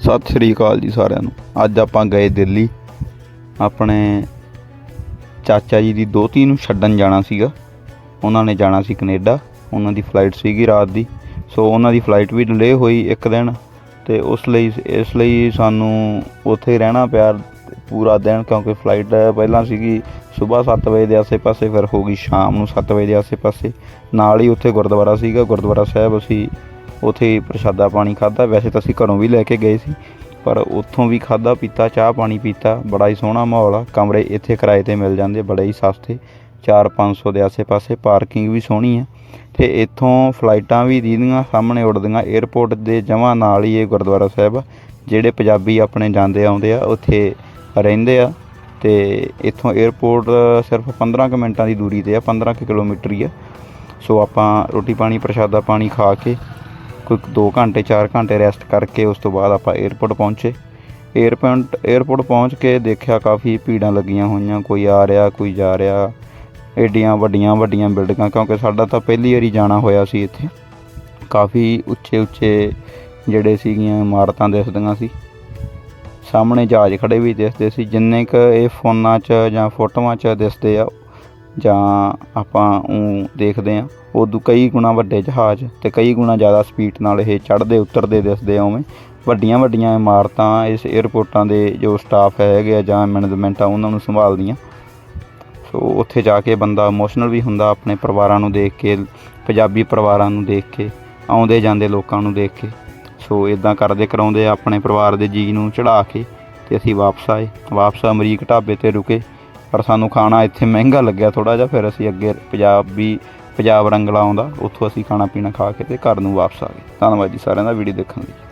ਸਤਿ ਸ਼੍ਰੀ ਅਕਾਲ ਜੀ ਸਾਰਿਆਂ ਨੂੰ। ਅੱਜ ਆਪਾਂ ਗਏ ਦਿੱਲੀ। ਆਪਣੇ ਚਾਚਾ ਜੀ ਦੀ ਦੋਤੀ ਨੂੰ ਛੱਡਣ ਜਾਣਾ ਸੀਗਾ। ਉਹਨਾਂ ਨੇ ਜਾਣਾ ਸੀ ਕੈਨੇਡਾ। ਉਹਨਾਂ ਦੀ ਫਲਾਈਟ ਸੀਗੀ ਰਾਤ ਦੀ। ਸੋ ਉਹਨਾਂ ਦੀ ਫਲਾਈਟ ਵੀ ਡਿਲੇ ਹੋਈ ਇੱਕ ਦਿਨ ਤੇ ਉਸ ਲਈ, ਇਸ ਲਈ ਸਾਨੂੰ ਉੱਥੇ ਰਹਿਣਾ ਪਿਆ ਪੂਰਾ ਦਿਨ ਕਿਉਂਕਿ ਫਲਾਈਟ ਪਹਿਲਾਂ ਸੀਗੀ ਸਵੇਰ 7 ਵਜੇ ਦੇ ਆਸੇ-ਪਾਸੇ, ਫਿਰ ਹੋ ਗਈ ਸ਼ਾਮ ਨੂੰ 7 ਵਜੇ ਦੇ ਆਸੇ-ਪਾਸੇ। ਨਾਲ ਹੀ ਉੱਥੇ ਗੁਰਦੁਆਰਾ ਸੀਗਾ। ਗੁਰਦੁਆਰਾ ਸਾਹਿਬ ਅਸੀਂ ਉੱਥੇ ਪ੍ਰਸ਼ਾਦਾ ਪਾਣੀ ਖਾਦਾ ਵੈਸੇ ਤਾਂ ਅਸੀਂ ਘਰੋਂ ਵੀ ਲੈ ਕੇ ਗਏ ਸੀ, ਪਰ ਉੱਥੋਂ ਵੀ ਖਾਦਾ ਪੀਤਾ, ਚਾਹ ਪਾਣੀ ਪੀਤਾ। ਬੜਾ ਹੀ ਸੋਹਣਾ ਮਾਹੌਲ ਆ। ਕਮਰੇ ਇੱਥੇ ਕਿਰਾਏ ਤੇ ਮਿਲ ਜਾਂਦੇ, ਬੜੇ ਹੀ ਸਸਤੇ। 4-500 ਦੇ ਆਸੇ-ਪਾਸੇ ਪਾਰਕਿੰਗ ਵੀ ਸੋਹਣੀ ਆ। ਤੇ ਇੱਥੋਂ ਫਲਾਈਟਾਂ ਵੀ ਦੀਦੀਆਂ, ਸਾਹਮਣੇ ਉੱਡਦੀਆਂ। 에ਅਰਪੋਰਟ ਦੇ ਜਮਾਂ ਨਾਲ ਹੀ ਇਹ ਗੁਰਦੁਆਰਾ ਸਾਹਿਬ ਜਿਹੜੇ ਪੰਜਾਬੀ ਆਪਣੇ ਜਾਂਦੇ ਆਉਂਦੇ ਆ, ਉੱਥੇ ਰਹਿੰਦੇ ਆ। ਤੇ ਇੱਥੋਂ 에ਅਰਪੋਰਟ ਸਿਰਫ 15 ਕੁ ਮਿੰਟਾਂ ਦੀ ਦੂਰੀ ਤੇ ਆ 15 ਕੁ ਕਿਲੋਮੀਟਰ ਹੀ ਆ। ਸੋ ਆਪਾਂ ਰੋਟੀ ਪਾਣੀ, ਪ੍ਰਸ਼ਾਦਾ ਪਾਣੀ ਖਾ ਕੇ ਕੋਈ 2 ਘੰਟੇ 4 ਘੰਟੇ ਰੈਸਟ ਕਰਕੇ ਉਸ ਤੋਂ ਬਾਅਦ ਆਪਾਂ 에어ਪੋਰਟ ਪਹੁੰਚੇ। 에어ਪੋਰਟ 에어ਪੋਰਟ ਪਹੁੰਚ ਕੇ ਦੇਖਿਆ ਕਾਫੀ ਭੀੜਾਂ ਲੱਗੀਆਂ ਹੋਈਆਂ, ਕੋਈ ਆ ਰਿਹਾ, ਕੋਈ ਜਾ ਰਿਹਾ। ਏਡੀਆਂ ਵੱਡੀਆਂ ਵੱਡੀਆਂ ਬਿਲਡਿੰਗਾਂ ਕਿਉਂਕਿ ਸਾਡਾ ਤਾਂ ਪਹਿਲੀ ਵਾਰੀ ਜਾਣਾ ਹੋਇਆ ਸੀ ਇੱਥੇ। ਕਾਫੀ ਉੱਚੇ ਉੱਚੇ ਜਿਹੜੇ ਸੀਗੀਆਂ ਇਮਾਰਤਾਂ ਦਿਸਦੀਆਂ ਸੀ। ਸਾਹਮਣੇ ਜਹਾਜ਼ ਖੜੇ ਵੀ ਦਿਸਦੇ ਸੀ, ਜਿੰਨੇ ਕ ਇਹ ਫੋਨਾਂ 'ਚ ਜਾਂ ਫੋਟੋਆਂ 'ਚ ਦਿਸਦੇ ਆ ਜਾਂ ਆਪਾਂ ਉਹ ਦੇਖਦੇ ਆ ਉਦੋਂ ਕਈ ਗੁਣਾ ਵੱਡੇ ਜਹਾਜ਼ ਤੇ ਕਈ ਗੁਣਾ ਜ਼ਿਆਦਾ ਸਪੀਡ ਨਾਲ ਇਹ ਚੜ੍ਹਦੇ, ਉਤਰਦੇ, ਦਿਸਦੇ ਆ ਉਵੇਂ। ਵੱਡੀਆਂ ਵੱਡੀਆਂ ਇਮਾਰਤਾਂ ਇਸ 에ਅਰਪੋਰਟਾਂ ਦੇ ਜੋ ਸਟਾਫ ਹੈਗੇ ਆ ਜਾਂ ਮੈਨੇਜਮੈਂਟ ਆ, ਉਹਨਾਂ ਨੂੰ ਸੰਭਾਲਦੀਆਂ। ਸੋ ਉੱਥੇ ਜਾ ਕੇ ਬੰਦਾ ਇਮੋਸ਼ਨਲ ਵੀ ਹੁੰਦਾ ਆਪਣੇ ਪਰਿਵਾਰਾਂ ਨੂੰ ਦੇਖ ਕੇ, ਪੰਜਾਬੀ ਪਰਿਵਾਰਾਂ ਨੂੰ ਦੇਖ ਕੇ, ਆਉਂਦੇ ਜਾਂਦੇ ਲੋਕਾਂ ਨੂੰ ਦੇਖ ਕੇ। ਸੋ ਇਦਾਂ ਕਰਦੇ ਕਰਾਉਂਦੇ ਆਪਣੇ ਪਰਿਵਾਰ ਦੇ ਜੀ ਨੂੰ ਚੜਾ ਕੇ ਤੇ ਅਸੀਂ ਵਾਪਸ ਆਏ। ਵਾਪਸ ਅਮਰੀਕ ਢਾਬੇ ਤੇ ਰੁਕੇ। ਪਰ ਸਾਨੂੰ ਖਾਣਾ ਇੱਥੇ ਮਹਿੰਗਾ ਲੱਗਿਆ ਥੋੜਾ ਜਿਹਾ, ਫਿਰ ਅਸੀਂ ਅੱਗੇ ਪੰਜਾਬੀ ਪੰਜਾਬ ਰੰਗਲਾ ਆਉਂਦਾ ਉੱਥੋਂ ਅਸੀਂ ਖਾਣਾ ਪੀਣਾ ਖਾ ਕੇ ਤੇ ਘਰ ਨੂੰ ਵਾਪਸ ਆ ਗਏ। ਧੰਨਵਾਦ ਜੀ ਸਾਰਿਆਂ ਦਾ ਵੀਡੀਓ ਦੇਖਣ ਲਈ।